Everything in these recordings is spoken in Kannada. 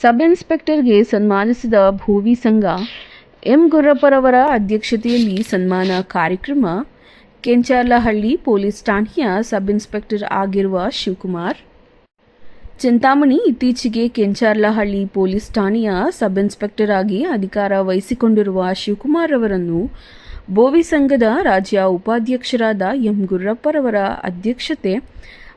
ಸಬ್ ಇನ್ಸ್ಪೆಕ್ಟರ್ಗೆ ಸನ್ಮಾನಿಸಿದ ಭೂವಿ ಸಂಘ, ಎಂ. ಗುರ್ರಪ್ಪರವರ ಅಧ್ಯಕ್ಷತೆಯಲ್ಲಿ ಸನ್ಮಾನ ಕಾರ್ಯಕ್ರಮ ಕೆಂಚಾರ್ಲಹಳ್ಳಿ ಪೊಲೀಸ್ ಠಾಣೆಯ ಸಬ್ ಇನ್ಸ್ಪೆಕ್ಟರ್ ಆಗಿರುವ ಶಿವಕುಮಾರ್. ಚಿಂತಾಮಣಿ ಇತ್ತೀಚೆಗೆ ಕೆಂಚಾರ್ಲಹಳ್ಳಿ ಪೊಲೀಸ್ ಠಾಣೆಯ ಸಬ್ ಇನ್ಸ್ಪೆಕ್ಟರ್ ಆಗಿ ಅಧಿಕಾರ ವಹಿಸಿಕೊಂಡಿರುವ ಶಿವಕುಮಾರ್ ಅವರನ್ನು ಬೋವಿ ಸಂಘದ ರಾಜ್ಯ ಉಪಾಧ್ಯಕ್ಷರಾದ ಎಂ. ಗುರ್ರಪ್ಪರವರ ಅಧ್ಯಕ್ಷತೆ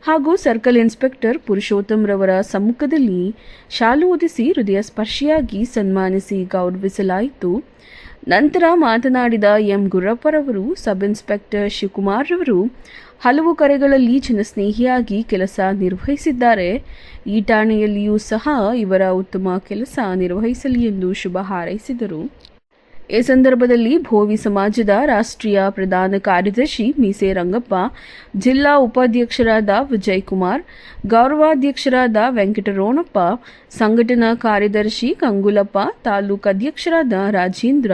ಹಾಗೂ ಸರ್ಕಲ್ ಇನ್ಸ್ಪೆಕ್ಟರ್ ಪುರುಷೋತ್ತಮ್ ರವರ ಸಮ್ಮುಖದಲ್ಲಿ ಶಾಲು ಓದಿಸಿ ಹೃದಯ ಸ್ಪರ್ಶಿಯಾಗಿ ಸನ್ಮಾನಿಸಿ ಗೌರವಿಸಲಾಯಿತು. ನಂತರ ಮಾತನಾಡಿದ ಎಂ. ಗುರ್ರಪ್ಪರವರು ಸಬ್ ಇನ್ಸ್ಪೆಕ್ಟರ್ ಶಿವಕುಮಾರ್ ರವರು, ಹಲವು ಕರೆಗಳಲ್ಲಿ ಜನಸ್ನೇಹಿಯಾಗಿ ಕೆಲಸ ನಿರ್ವಹಿಸಿದ್ದಾರೆ. ಈ ಠಾಣೆಯಲ್ಲಿಯೂ ಸಹ ಇವರ ಉತ್ತಮ ಕೆಲಸ ನಿರ್ವಹಿಸಲಿ ಎಂದು ಶುಭ ಹಾರೈಸಿದರು. ಈ ಸಂದರ್ಭದಲ್ಲಿ ಭೋವಿ ಸಮಾಜದ ರಾಷ್ಟ್ರೀಯ ಪ್ರಧಾನ ಕಾರ್ಯದರ್ಶಿ ಮೀಸೆ ರಂಗಪ್ಪ, ಜಿಲ್ಲಾ ಉಪಾಧ್ಯಕ್ಷರಾದ ವಿಜಯ್ ಕುಮಾರ್, ಗೌರವಾಧ್ಯಕ್ಷರಾದ ವೆಂಕಟರೋಣಪ್ಪ ಸಂಘಟನಾ ಕಾರ್ಯದರ್ಶಿ ಕಂಗುಲಪ್ಪ, ತಾಲೂಕು ಅಧ್ಯಕ್ಷರಾದ ರಾಜೇಂದ್ರ,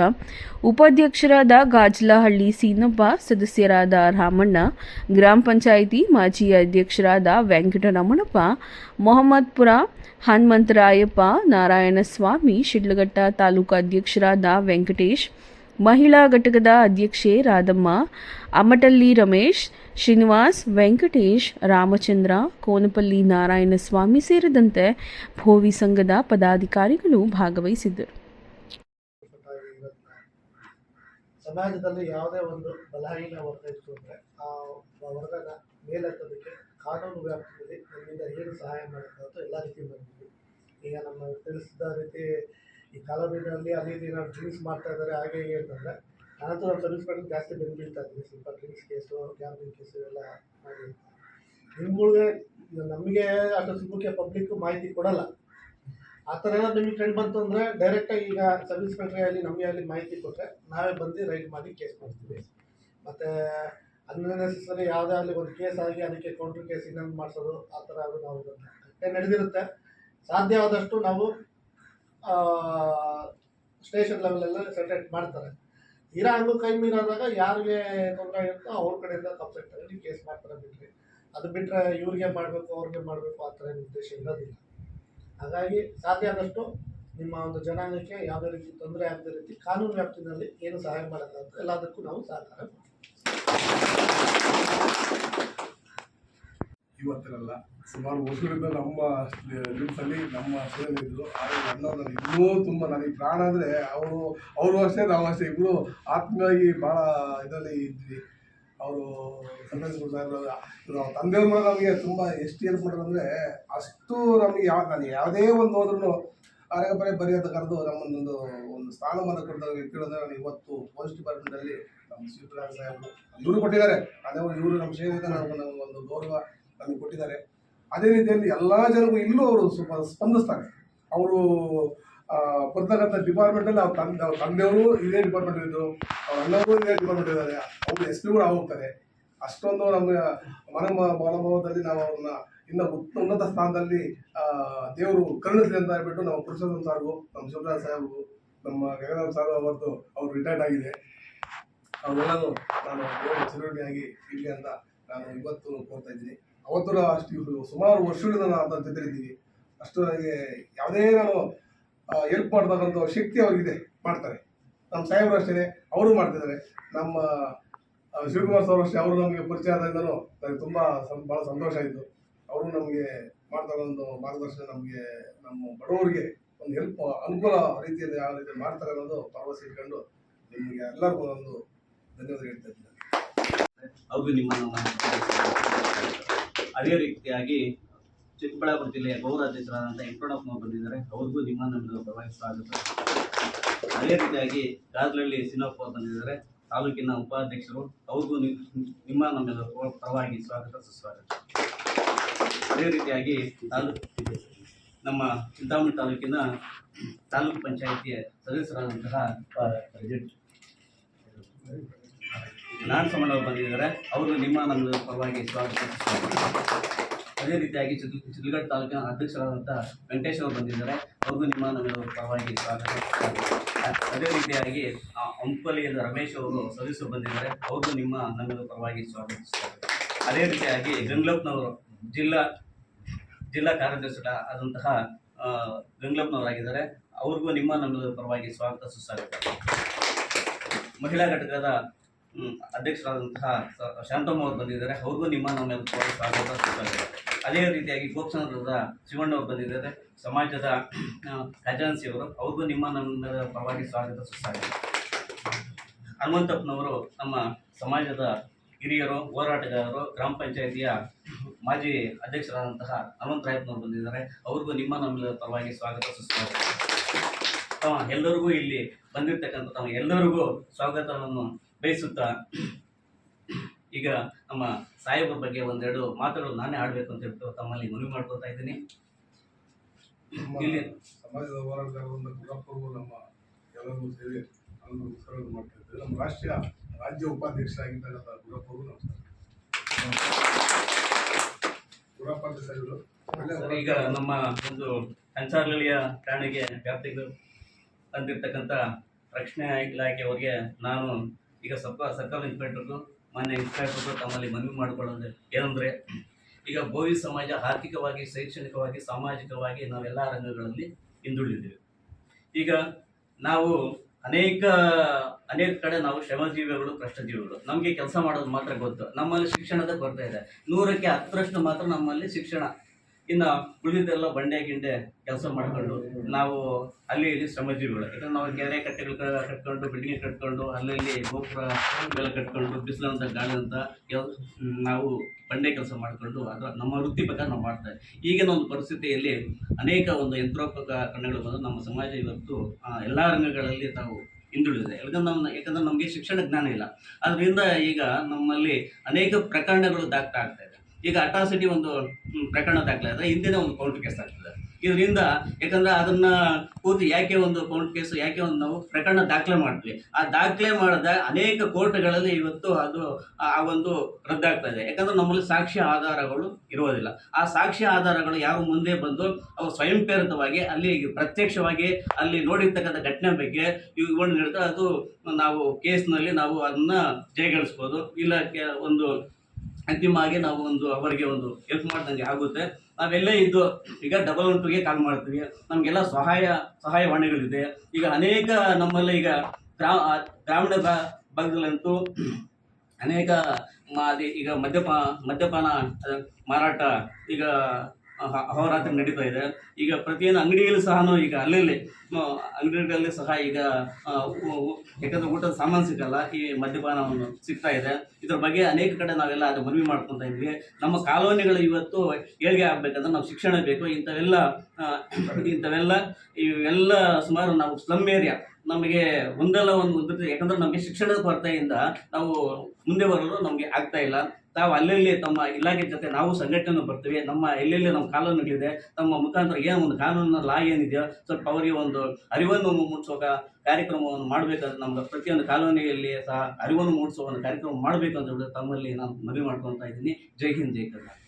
ಉಪಾಧ್ಯಕ್ಷರಾದ ಗಾಜಲಹಳ್ಳಿ ಸೀನಪ್ಪ, ಸದಸ್ಯರಾದ ರಾಮಣ್ಣ, ಗ್ರಾಮ ಪಂಚಾಯಿತಿ ಮಾಜಿ ಅಧ್ಯಕ್ಷರಾದ ವೆಂಕಟರಮಣಪ್ಪ, ಮೊಹಮ್ಮದ್ಪುರ ಹನುಮಂತರಾಯಪ್ಪ, ನಾರಾಯಣಸ್ವಾಮಿ, ಶಿಡ್ಲಘಟ್ಟ ತಾಲೂಕು ಅಧ್ಯಕ್ಷರಾದ ವೆಂಕಟೇಶ್ ಮಹಿಳಾ ಘಟಕದ ಅಧ್ಯಕ್ಷೆ ರಾಧಮ್ಮ, ಅಮಟಲ್ಲಿ ರಮೇಶ್, ಶ್ರೀನಿವಾಸ್, ವೆಂಕಟೇಶ್, ರಾಮಚಂದ್ರ, ಕೋನಪಲ್ಲಿ ನಾರಾಯಣಸ್ವಾಮಿ ಸೇರಿದಂತೆ ಭೋವಿ ಸಂಘದ ಪದಾಧಿಕಾರಿಗಳು ಭಾಗವಹಿಸಿದ್ದರು. ಸಮಾಜದಲ್ಲಿ ಯಾವುದೇ ಒಂದು ಬಲಹೀನ ವರ್ಗ ಇತ್ತು ಅಂದರೆ ಆ ವರ್ಗನ ಮೇಲೆತ್ತೋದಕ್ಕೆ ಕಾನೂನು ವ್ಯಾಪ್ತಿಯಲ್ಲಿ ನಮ್ಮಿಂದ ಏನು ಸಹಾಯ ಮಾಡೋಕ್ಕಾಗುತ್ತೋ ಎಲ್ಲ ರೀತಿ ಬಂದಿದ್ವಿ ಈಗ ನಮ್ಮ ತಿಳಿಸಿದ ರೀತಿ ಈ ಕಾಲೋನಿನಲ್ಲಿ ಅಲ್ಲಿ ಇಲ್ಲಿ ಏನಾದ್ರು ಡ್ರಿಂಕ್ಸ್ ಮಾಡ್ತಾ ಇದ್ದಾರೆ, ಹಾಗೆ ಹೀಗೆ ಅಂತಂದರೆ ನಾನಂತೂ ಸರ್ವಿಸ್ ಮಾಡಿ ಜಾಸ್ತಿ ಬೆನಿಫಿಟ್ ಆಗಿದೆ ಸ್ವಲ್ಪ ಡ್ರಿಂಕ್ಸ್ ಕೇಸು ಗ್ಯಾಮ್ಲಿಂಗ್ ಕೇಸು ಎಲ್ಲ ಮಾಡಿ ನಿಮ್ಗಳಿಗೆ ನಮಗೆ ಅಷ್ಟು ಸುಮ್ಮಕ್ಕೆ ಪಬ್ಲಿಕ್ಕು ಮಾಹಿತಿ ಕೊಡಲ್ಲ. ಆ ಥರ ಏನಾದ್ರು ನಿಮಗೆ ಟ್ರೆಂಡ್ ಬಂತು ಅಂದರೆ ಡೈರೆಕ್ಟಾಗಿ ಈಗ ಸರ್ವಿಸ್ ಇನ್ಸ್ಪೆಕ್ಟ್ರಿ ಆಗಲಿ ನಮಗೆ ಆಗಲಿ ಮಾಹಿತಿ ಕೊಟ್ಟರೆ ನಾವೇ ಬಂದು ರೈಡ್ ಮಾಡಿ ಕೇಸ್ ಮಾಡ್ತೀವಿ. ಮತ್ತು ಅನ್ನೆಸರಿ ಯಾವುದೇ ಆಗಲಿ ಒಂದು ಕೇಸ್ ಆಗಿ ಅದಕ್ಕೆ ಕೌಂಟ್ರ್ ಕೇಸ್ ಇನ್ನೊಂದು ಮಾಡಿಸೋದು, ಆ ಥರ ಅದು ನಾವು ನಡೆದಿರುತ್ತೆ. ಸಾಧ್ಯವಾದಷ್ಟು ನಾವು ಸ್ಟೇಷನ್ ಲೆವೆಲೆಲ್ಲ ಸೆಟೆಟ್ ಮಾಡ್ತಾರೆ. ತೀರಾ ಹಂಗು ಕೈ ಮೀರಾದಾಗ ಯಾರಿಗೆ ತೊಂದರೆ ಆಗಿರುತ್ತೋ ಅವ್ರ ಕಡೆಯಿಂದ ಕಂಪ್ಲೇಂಟ್ ತಗೊಂಡು ಕೇಸ್ ಮಾಡ್ತಾರೆ ಬಿಟ್ಟರೆ ಅದು ಬಿಟ್ಟರೆ ಇವ್ರಿಗೆ ಮಾಡಬೇಕು, ಅವ್ರಿಗೆ ಮಾಡಬೇಕು, ಆ ಥರ ಉದ್ದೇಶ ಇರೋದಿಲ್ಲ. ಹಾಗಾಗಿ ಸಾಧ್ಯ ಆದಷ್ಟು ನಿಮ್ಮ ಒಂದು ಜನಾಂಗಕ್ಕೆ ಯಾವುದೇ ರೀತಿ ತೊಂದರೆ ಆಗದ ರೀತಿ ಕಾನೂನು ವ್ಯಾಪ್ತಿನಲ್ಲಿ ಏನು ಸಹಾಯ ಮಾಡೋಕ್ಕಾಗುತ್ತೋ ಎಲ್ಲದಕ್ಕೂ ನಾವು ಸಹಕಾರ ಮಾಡ್ತೀವಿ. ಇವತ್ತಿರಲ್ಲ. ಸುಮಾರು ವರ್ಷಗಳಿಂದ ನಮ್ಮ ಲಿಮ್ಸಲ್ಲಿ ನಮ್ಮ ಇದ್ದರು ಆದರೆ ನನಗೆ ಇನ್ನೂ ತುಂಬ ನನಗೆ ಪ್ರಾಣ ಅಂದರೆ ಅವರು ಅವರು ಅಷ್ಟೇ, ನಾವು ಅಷ್ಟೇ. ಇಬ್ಬರು ಆತ್ಮೀಯವಾಗಿ ಭಾಳ ಇದರಲ್ಲಿ ಇದ್ವಿ. ಅವರು ಇವರು ತಂದೆಯವ್ರು ಕೂಡ ನಮಗೆ ತುಂಬ ಎಷ್ಟು ಮಾಡೋದು ಅಂದರೆ ಅಷ್ಟು ನಮಗೆ ಯಾವ ನಾನು ಯಾವುದೇ ಒಂದು ಹೋದ್ರೂ ಆಗ ಬರೀ ಬರೀ ಅಂತ ಕರೆದು ನಮ್ಮನ್ನೊಂದು ಒಂದು ಸ್ಥಾನಮಾನ ಕೊಡ್ತಾರೆ ಕೇಳಿದ್ರೆ ನಾನು ಇವತ್ತು ಪೋಸ್ಟ್ ಡಿಪಾರ್ಟ್ಮೆಂಟಲ್ಲಿ ನಮ್ಮ ಶಿವಪ್ರಸಾದ್ ಸಾಹೇಬರು ಇವರು ಕೊಟ್ಟಿದ್ದಾರೆ. ಅದೇ ಇವರು ನಮ್ಮ ಸೇರಿದ ನಮ್ಮ ಒಂದು ಗೌರವ. ನಮಗೆ ಕೊಟ್ಟಿದ್ದಾರೆ. ಅದೇ ರೀತಿಯಲ್ಲಿ ಎಲ್ಲ ಜನಗೂ ಇಲ್ಲೂ ಅವರು ಸ್ವಲ್ಪ ಸ್ಪಂದಿಸ್ತಾರೆ. ಅವರು ಬರ್ತಕ್ಕಂಥ ಡಿಪಾರ್ಟ್ಮೆಂಟಲ್ಲಿ ಅವ್ರ ತಂದೆ, ಅವ್ರ ತಂದೆಯವರು ಇದೇ ಡಿಪಾರ್ಟ್ಮೆಂಟ್ ಇದ್ದರು ಅವ್ರ ಅಣ್ಣವರು ಇದೇ ಡಿಪಾರ್ಟ್ಮೆಂಟ್ ಇದ್ದಾರೆ. ಅವರು ಎಸ್ ಕೂಡ ಹೋಗ್ತಾರೆ ಅಷ್ಟೊಂದು ನಮ್ಮ ಮನ ಮನೋಭಾವದಲ್ಲಿ ನಾವು ಅವ್ರನ್ನ ಇನ್ನು ಉನ್ನತ ಸ್ಥಾನದಲ್ಲಿ ದೇವರು ಕರುಣಿಸಲಿ ಅಂತ ಹೇಳ್ಬಿಟ್ಟು ನಮ್ಮ ಪುರುಷೋತ್ತಮ ಸಾರ್ಗು, ನಮ್ಮ ಶಿವರಾಜ್ ಸಾಹೇಬ್ರು ನಮ್ಮ ಗಗನರಾಮ್ ಸಾಹೇಬ್ ಅವರದ್ದು ಅವ್ರು ರಿಟೈರ್ಡ್ ಆಗಿದೆ. ಅವರೆಲ್ಲರೂ ನಾನು ದೇವರ ಆಗಿ ಇಲ್ಲಿ ಅಂತ ನಾನು ಇವತ್ತು ಕೋರ್ತಾ ಇದ್ದೀನಿ. ಅವತ್ತು ಅಷ್ಟು ಸುಮಾರು ವರ್ಷಗಳಿಂದ ನಾನು ಅದರ ಜೊತೆ ಅಷ್ಟು ನನಗೆ ಯಾವುದೇ ನಾನು ಹೆಲ್ಪ್ ಮಾಡ್ತಕ್ಕಂಥ ಶಕ್ತಿ ಅವ್ರಿಗಿದೆ ಮಾಡ್ತಾರೆ. ನಮ್ಮ ಸಾಹೇಬರು ಅಷ್ಟೇ ಅವರು ಮಾಡ್ತಿದ್ದಾರೆ. ನಮ್ಮ ಶಿವಕುಮಾರ್ ಸರ್ ಅಷ್ಟೇ, ಅವರು ನಮಗೆ ಪರಿಚಯ ಆದಾಗಿಂದನೂ ನನಗೆ ತುಂಬ ಭಾಳ ಸಂತೋಷ ಆಯಿತು. ಅವರು ನಮಗೆ ಒಂದು ಮಾರ್ಗದರ್ಶನ ನಮಗೆ, ನಮ್ಮ ಬಡವರಿಗೆ ಒಂದು ಹೆಲ್ಪ್ ಅನುಕೂಲ ರೀತಿಯಲ್ಲಿ ಯಾವ ರೀತಿ ಮಾಡ್ತಾರೆ ಅನ್ನೋದು ಭರವಸೆ ಇಟ್ಕೊಂಡು ನಿಮಗೆ ಎಲ್ಲರಿಗೂ ಒಂದು ಧನ್ಯವಾದ ಹೇಳ್ತಾ ಇದ್ದೀನಿ. ನಿಮ್ಮನ್ನು ನಾನು ಅದೇ ರೀತಿಯಾಗಿ ಚಿಕ್ಕಬಳ್ಳಾಪುರ ಜಿಲ್ಲೆಯ ಗೌರವಾಧ್ಯಕ್ಷರಾದಂಥ ವೆಂಕಟಪ್ಪನವರು ಬಂದಿದ್ದಾರೆ. ಅವ್ರಿಗೂ ನಿಮ್ಮನ್ನು ನಮ್ಮದು ಪರವಾಗಿ ಸ್ವಾಗತ. ಅದೇ ರೀತಿಯಾಗಿ ಗಾದ್ಲಹಳ್ಳಿ ಸಿನಪ್ಪ ಬಂದಿದ್ದಾರೆ. ತಾಲೂಕಿನ ಉಪಾಧ್ಯಕ್ಷರು, ಅವ್ರಿಗೂ ನಿಮ್- ನಿಮ್ಮ ನಮ್ಮೆಲ್ಲ ಪರವಾಗಿ ಸ್ವಾಗತ, ಸುಸ್ವಾಗತ. ಅದೇ ರೀತಿಯಾಗಿ ತಾಲೂಕು ನಮ್ಮ ಚಿಂತಾಮಣಿ ತಾಲೂಕಿನ ತಾಲೂಕು ಪಂಚಾಯಿತಿಯ ಸದಸ್ಯರಾದಂತಹ ನಾನ್ ಸಮಣ ಬಂದಿದ್ದಾರೆ, ಅವರು ನಿಮ್ಮ ನನ್ನ ಪರವಾಗಿ ಸ್ವಾಗತ ಅದೇ ರೀತಿಯಾಗಿ ಚಿತ್ರ ಚಿತ್ರಗಢ ತಾಲೂಕಿನ ಅಧ್ಯಕ್ಷರಾದಂಥ ವೆಂಕಟೇಶ್ ಅವರು ಬಂದಿದ್ದಾರೆ ಅವ್ರಿಗೂ ನಿಮ್ಮ ನನ್ನ ಪರವಾಗಿ ಸ್ವಾಗತ ಅದೇ ರೀತಿಯಾಗಿ ಅಂಪಲಿಯಿಂದ ರಮೇಶ್ ಅವರು ಸದಸ್ಯರು ಬಂದಿದ್ದಾರೆ ಅವ್ರಿಗೂ ನಿಮ್ಮ ನನ್ನ ಪರವಾಗಿ ಸ್ವಾಗತಿಸ್ತಾರೆ ಅದೇ ರೀತಿಯಾಗಿ ಗಂಗ್ಲಪ್ನವರು ಜಿಲ್ಲಾ ಜಿಲ್ಲಾ ಕಾರ್ಯದರ್ಶಿ ಆದಂತಹ ಗಂಗ್ಲಪ್ನವರಾಗಿದ್ದಾರೆ, ಅವ್ರಿಗೂ ನಿಮ್ಮ ನನ್ನ ಪರವಾಗಿ ಸ್ವಾಗತ ಸುಸ್ವಾಗತ ಮಹಿಳಾ ಘಟಕದ ಅಧ್ಯಕ್ಷರಾದಂತಹ ಶಾಂತಮ್ಮ ಅವರು ಬಂದಿದ್ದಾರೆ. ಅವ್ರಿಗೂ ನಿಮ್ಮ ನಮ್ಮ ಸ್ವಾಗತ ಅದೇ ರೀತಿಯಾಗಿ ಗೋಪಚಂದ್ರದ ಶಿವಣ್ಣ ಅವರು ಬಂದಿದ್ದಾರೆ. ಸಮಾಜದ ಖಜಾನ್ಸಿಯವರು ಖಜಾನ್ಸಿ ಅವರು. ಅವ್ರಿಗೂ ನಿಮ್ಮ ನನ್ನ ಪರವಾಗಿ ಸ್ವಾಗತ ಸುಸ್ವಾಗತ ಹನುಮಂತಪ್ಪನವರು ನಮ್ಮ ಸಮಾಜದ ಹಿರಿಯರು, ಹೋರಾಟಗಾರರು, ಗ್ರಾಮ ಪಂಚಾಯಿತಿಯ ಮಾಜಿ ಅಧ್ಯಕ್ಷರಾದಂತಹ ಹನುಮಂತರಾಯಪ್ಪನವರು ಬಂದಿದ್ದಾರೆ. ಅವ್ರಿಗೂ ನಿಮ್ಮ ನಮ್ಮ ಪರವಾಗಿ ಸ್ವಾಗತ ಸುಸ್ವಾಗತ ತಮ್ಮ ಎಲ್ಲರಿಗೂ ಇಲ್ಲಿ ಬಂದಿರತಕ್ಕಂಥ ತಮ್ಮ ಎಲ್ಲರಿಗೂ ಸ್ವಾಗತವನ್ನು ಬಯಸುತ್ತಾ ಈಗ ನಮ್ಮ ಸಾಹೇಬ್ರ ಬಗ್ಗೆ ಒಂದೆರಡು ಮಾತುಗಳು ನಾನೇ ಆಡಬೇಕು ಅಂತ ಹೇಳ್ಬಿಟ್ಟು ತಮ್ಮಲ್ಲಿ ಮನವಿ ಮಾಡ್ಕೊತಾ ಇದ್ದೀನಿ. ಇಲ್ಲಿ ಸಮಾಜದ ಹೋರಾಟಗಾರರಿಂದ ನಮ್ಮ ಎಲ್ಲರಿಗೂ ಸೇರಿ ನಾನು ನಮಸ್ಕಾರ ಮಾಡ್ತಾ ಇದ್ದೇವೆ ನಮ್ಮ ರಾಷ್ಟ್ರೀಯ ರಾಜ್ಯ ನಮಸ್ಕಾರ ಗುರಪ್ಪ ಅಂತ ಸಾಹೇಬರು ಒಳ್ಳೆ ಈಗ ನಮ್ಮ ಒಂದು ಸಂಚಾರಗಳಿಯ ಠಾಣೆಗೆ ವ್ಯಾಪ್ತಿಗೆ ಬಂದಿರತಕ್ಕಂಥ ರಕ್ಷಣಾ ಇಲಾಖೆಯವರಿಗೆ ನಾನು ಈಗ ಸ್ವಲ್ಪ ಸರ್ಕಲ್ ಇನ್ಸ್ಪೆಕ್ಟರ್ಗೂ ಮಾನ್ಯ ಇನ್ಸ್ಪೆಕ್ಟರ್ಗೂ ತಮ್ಮಲ್ಲಿ ಮನವಿ ಮಾಡಿಕೊಳ್ಳೋದು ಏನಂದರೆ, ಈಗ ಬೋವಿ ಸಮಾಜ ಆರ್ಥಿಕವಾಗಿ, ಶೈಕ್ಷಣಿಕವಾಗಿ, ಸಾಮಾಜಿಕವಾಗಿ ನಾವೆಲ್ಲ ರಂಗಗಳಲ್ಲಿ ಹಿಂದುಳಿದಿದ್ದೇವೆ. ಈಗ ನಾವು ಅನೇಕ ಅನೇಕ ಕಡೆ ನಾವು ಶ್ರಮಜೀವಿಗಳು ಕಷ್ಟಜೀವಿಗಳು ನಮಗೆ ಕೆಲಸ ಮಾಡೋದು ಮಾತ್ರ ಗೊತ್ತು. ನಮ್ಮಲ್ಲಿ ಶಿಕ್ಷಣದ ಕೊರತೆ ಇದೆ. ನೂರಕ್ಕೆ ಹತ್ತರಷ್ಟು ಮಾತ್ರ ನಮ್ಮಲ್ಲಿ ಶಿಕ್ಷಣ ಇನ್ನು ಉಳಿದೆಲ್ಲ ಬಂಡೆ ಗಿಂಡೆ ಕೆಲಸ ಮಾಡಿಕೊಂಡು ನಾವು ಅಲ್ಲಿ ಇಲ್ಲಿ ಶ್ರಮಜೀವಿಗಳು ಯಾಕಂದ್ರೆ ನಾವು ಕೆರೆ ಕಟ್ಟೆಗಳು ಕಟ್ಕೊಂಡು ಬಿಲ್ಡಿಂಗ್ ಕಟ್ಕೊಂಡು, ಅಲ್ಲಲ್ಲಿ ಗೋಪುರ ಎಲ್ಲ ಕಟ್ಕೊಂಡು, ಬಿಸಿಲಂತ ಗಾಳಿ ಅಂತ ಎಲ್- ನಾವು ಬಂಡೆ ಕೆಲಸ ಮಾಡಿಕೊಂಡು ಅದರ ನಮ್ಮ ವೃತ್ತಿ ಪ್ರಕಾರ ನಾವು ಮಾಡ್ತಾ ಇದ್ದೀವಿ ಈಗಿನ ಒಂದು ಪರಿಸ್ಥಿತಿಯಲ್ಲಿ ಅನೇಕ ಒಂದು ಯಂತ್ರೋಪಕರಣಗಳು ಬಂದು ನಮ್ಮ ಸಮಾಜ ಇವತ್ತು ಎಲ್ಲ ರಂಗಗಳಲ್ಲಿ ತಾವು ಹಿಂದುಳಿದಿದೆ. ಯಾಕಂದ್ರೆ ನಮ್ಮ ಯಾಕಂದ್ರೆ ನಮಗೆ ಶಿಕ್ಷಣ ಜ್ಞಾನ ಇಲ್ಲ. ಅದರಿಂದ ಈಗ ನಮ್ಮಲ್ಲಿ ಅನೇಕ ಪ್ರಕರಣಗಳು ದಾಖಲಾಗ್ತಾ ಇದೆ. ಈಗ ಅಟ್ರಾಸಿಟಿ ಒಂದು ಪ್ರಕರಣ ಪ್ರಕರಣ ಆದರೆ ಹಿಂದಿನ ಒಂದು ಕೌಂಟ್ ಕೇಸ್ ಆಗ್ತದೆ. ಇದರಿಂದ ಯಾಕಂದ್ರೆ ಅದನ್ನ ಕೂತು ಯಾಕೆ ಒಂದು ಕೌಂಟ್ ಕೇಸ್ ಯಾಕೆ ಒಂದು ನಾವು ಪ್ರಕರಣ ದಾಖಲೆ ಮಾಡ್ತೀವಿ? ಆ ದಾಖಲೆ ಮಾಡಿದ ಅನೇಕ ಕೋರ್ಟ್ಗಳಲ್ಲಿ ಇವತ್ತು ಅದು, ಆ ಒಂದು ರದ್ದಾಗ್ತಾ ಇದೆ. ಯಾಕಂದ್ರೆ ನಮ್ಮಲ್ಲಿ ಸಾಕ್ಷ್ಯ ಆಧಾರಗಳು ಇರುವುದಿಲ್ಲ. ಆ ಸಾಕ್ಷ್ಯ ಆಧಾರಗಳು ಯಾರು ಮುಂದೆ ಬಂದು ಅವು ಸ್ವಯಂ ಪ್ರೇರಿತವಾಗಿ ಅಲ್ಲಿ ಪ್ರತ್ಯಕ್ಷವಾಗಿ ಅಲ್ಲಿ ನೋಡಿರ್ತಕ್ಕಂಥ ಘಟನೆ ಬಗ್ಗೆ ಇವುಗಳನ್ನ ಹೇಳ್ತಾ ಅದು ನಾವು ಕೇಸ್ನಲ್ಲಿ ನಾವು ಅದನ್ನ ಜಯಗಳಿಸ್ಬೋದು. ಇಲ್ಲ ಒಂದು ಅಂತಿಮವಾಗಿ ನಾವು ಒಂದು ಅವರಿಗೆ ಒಂದು ಹೆಲ್ಪ್ ಮಾಡ್ದಂಗೆ ಆಗುತ್ತೆ. ನಾವೆಲ್ಲೇ ಇದ್ದು ಈಗ ಡಬಲ್ ಒನ್ ಟುಗೆ ಕಾಲ್ ಮಾಡ್ತೀವಿ. ನಮಗೆಲ್ಲ ಸಹಾಯ ಸಹಾಯವಾಣಿಗಳಿದೆ ಈಗ ಅನೇಕ ನಮ್ಮಲ್ಲಿ ಈಗ ಗ್ರಾಮೀಣ ಭಾಗದಲ್ಲಂತೂ ಅನೇಕ ಮಾದಿ ಈಗ ಮದ್ಯಪ, ಮದ್ಯಪಾನ ಮಾರಾಟ ಈಗ ಅಹೋರಾತ್ರಿ ನಡೀತಾ ಇದೆ. ಈಗ ಪ್ರತಿಯೊಂದು ಅಂಗಡಿಯಲ್ಲೂ ಸಹ ಈಗ ಅಲ್ಲಲ್ಲಿ ಅಂಗಡಿಗಳಲ್ಲಿ ಸಹ ಈಗ ಯಾಕಂದ್ರೆ ಊಟದ ಸಾಮಾನು ಸಿಗಲ್ಲ, ಈ ಮದ್ಯಪಾನವನ್ನು ಸಿಗ್ತಾ ಇದೆ. ಇದ್ರ ಬಗ್ಗೆ ಅನೇಕ ಕಡೆ ನಾವೆಲ್ಲ ಅದು ಮನವಿ ಮಾಡ್ಕೊತಾ ಇದ್ವಿ. ನಮ್ಮ ಕಾಲೋನಿಗಳು ಇವತ್ತು ಏಳ್ಗೆ ಆಗ್ಬೇಕಂದ್ರೆ ನಾವು ಶಿಕ್ಷಣ ಬೇಕು. ಇಂಥವೆಲ್ಲ ಇಂಥವೆಲ್ಲ, ಇವೆಲ್ಲ ಸುಮಾರು ನಾವು ಸ್ಲಮ್ ಏರಿಯಾ ನಮಗೆ ಒಂದಲ್ಲ ಒಂದು ಒಂದು ಯಾಕಂದ್ರೆ ನಮಗೆ ಶಿಕ್ಷಣದ ಕೊರತೆಯಿಂದ ನಾವು ಮುಂದೆ ಬರಲು ನಮಗೆ ಆಗ್ತಾ ಇಲ್ಲ. ತಾವು ಅಲ್ಲಲ್ಲಿ ತಮ್ಮ ಇಲಾಖೆ ಜೊತೆ ನಾವು ಸಂಘಟನೆ ಬರ್ತೀವಿ. ನಮ್ಮ ಎಲ್ಲೆಲ್ಲಿ ನಮ್ಮ ಕಾನೂನುಗಳಿದೆ, ತಮ್ಮ ಮುಖಾಂತರ ಏನು ಒಂದು ಕಾನೂನಿನ ಲಾ ಏನಿದೆಯೋ, ಸ್ವಲ್ಪ ಅವರಿಗೆ ಒಂದು ಅರಿವನ್ನು ಮೂಡಿಸುವ ಕಾರ್ಯಕ್ರಮವನ್ನು ಮಾಡಬೇಕಂತ ನಮ್ಮ ಪ್ರತಿಯೊಂದು ಕಾಲೋನಿಯಲ್ಲಿ ಸಹ ಅರಿವನ್ನು ಮೂಡಿಸುವ ಒಂದು ಕಾರ್ಯಕ್ರಮ ಮಾಡಬೇಕು ಅಂತ ಹೇಳಿ ತಮ್ಮಲ್ಲಿ ನಾನು ಮನವಿ ಮಾಡ್ಕೊತಾ ಇದ್ದೀನಿ. ಜೈ ಹಿಂದ್, ಜೈ ಕರ್ನಾಟಕ.